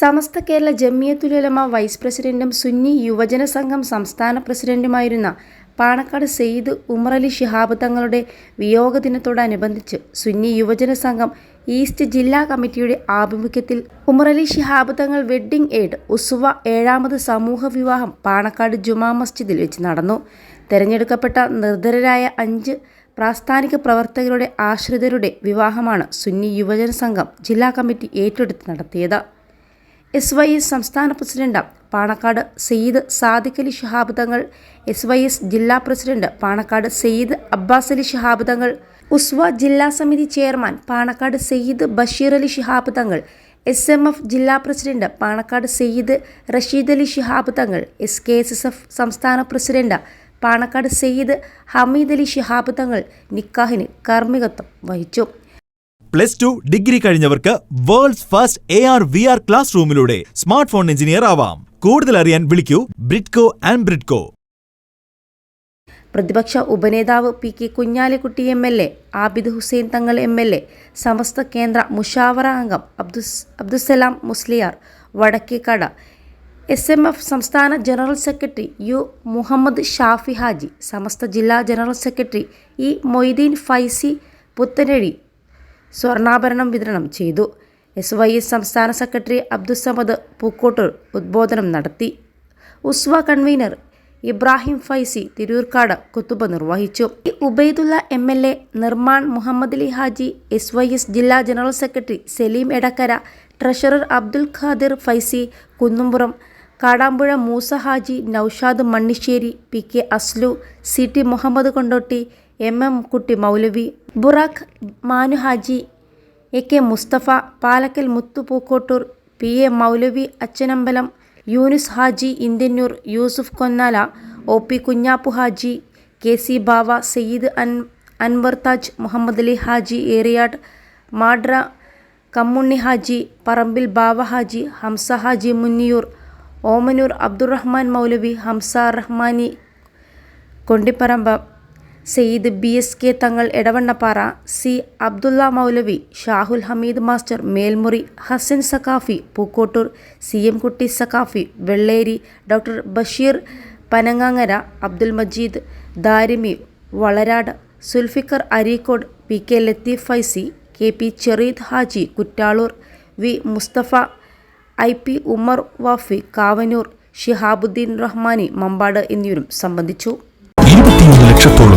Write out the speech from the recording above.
Samastha Kerala Jamiyyathul Ulama vice പ്രസിഡന്റും സുന്നി യുവജന സംഘം സംസ്ഥാന പ്രസിഡന്റുമായിരുന്ന പാണക്കാട് സെയ്ദ് ഉമറലി ഷിഹാബ് തങ്ങളുടെ വിയോഗദിനത്തോടനുബന്ധിച്ച് സുന്നി യുവജന സംഘം ഈസ്റ്റ് ജില്ലാ കമ്മിറ്റിയുടെ ആഭിമുഖ്യത്തിൽ ഉമറലി ഷിഹാബ് തങ്ങൾ വെഡ്ഡിംഗ് എയ്ഡ് ഉസുവ ഏഴാമത് സമൂഹ വിവാഹം പാണക്കാട് ജുമാ മസ്ജിദിൽ വെച്ച് നടന്നു. തെരഞ്ഞെടുക്കപ്പെട്ട നിർധരരായ അഞ്ച് പ്രാസ്ഥാനിക പ്രവർത്തകരുടെ ആശ്രിതരുടെ വിവാഹമാണ് സുന്നി യുവജന സംഘം ജില്ലാ കമ്മിറ്റി ഏറ്റെടുത്ത് നടത്തിയത്. എസ് വൈ എസ് സംസ്ഥാന president Panakkad Syed Sadiq Ali Shihab Thangal S Y S ജില്ലാ പ്രസിഡന്റ് പാണക്കാട് സെയ്ദ് അബ്ബാസ് അലി ഷഹാബ് തങ്ങൾ ഉസ്വ ജില്ലാ സമിതി chairman Panakkad Syed Basheer Ali Shihab Thangal S M F ജില്ലാ president Panakkad Syed Rasheed Ali Shihab Thangal S K S S F സംസ്ഥാന president Panakkad Syed Hameed Ali Shihab Thangal നിക്കാഹിന് കാർമ്മികത്വം വഹിച്ചു. Plus two degree കഴിഞ്ഞവർക്ക് worlds first A R V R class റൂമിലൂടെ smart phone engineer ആവാം. കൂടുതൽ അറിയാൻ വിളിക്കൂ Bridco and Bridco. പ്രതിപക്ഷ ഉപനേതാവ് P K Kunhalikutty M L A Abid Hussain Thangal M L A Samastha കേന്ദ്ര മുഷാവറ അംഗം Abdus Abdussalam Musliyar Vadakkekad S M F സംസ്ഥാന general secretary U Muhammad Shafi Haji Samastha ജില്ലാ general secretary E Moideen Faizy Puthanazhi സ്വർണാഭരണം വിതരണം ചെയ്തു. S Y S സംസ്ഥാന secretary Abdussamad Pookkottur ഉദ്ബോധനം നടത്തി. Uswa convener Ibrahim Faizy Thirurkad കുത്തുബ നിർവഹിച്ചു. Ubaidulla M L A Nirman Muhammad Ali Haji S Y S ജില്ലാ general secretary Saleem Edakkara treasurer Abdul Khadir Faizy Kunnumpuram Kadampuzha Moosa Haji Noushad Mannissery P K Aslu C T Muhammad Kondotty M M Kutty Moulavi Buraq Manuhaji A K Musthafa Palakkal Muthu Pookkottur P A Moulavi Achanambalam Yunus Haji Indiannur Yusuf Konnala O P Kunhappu Haji K C Bava Sayyid അൻ അൻവർ താജ് മുഹമ്മദ് അലി ഹാജി ഏറിയാട് മാഡ്ര കമ്മുണ്ണി ഹാജി പറമ്പിൽ ബാവ Haji Hamza Haji Munniyur Omanur Abdurahman Moulavi Hamza Rahmani Kondiparamba Syed B S K Thangal Edavannappara C Abdulla Moulavi Shahul Hameed master Melmuri Hassan Saqafi Pookkottur C M Kutty Saqafi Velleri doctor Basheer Panangangara Abdul Majeed Darimi Valarad Zulfikar Areekode P K Latheef Faizy K P Chereed Haji Kuttalur V Musthafa I P Umar Wafy Kavanoor Shihabuddin Rahmani Mampad എന്നിവരും സംബന്ധിച്ചു.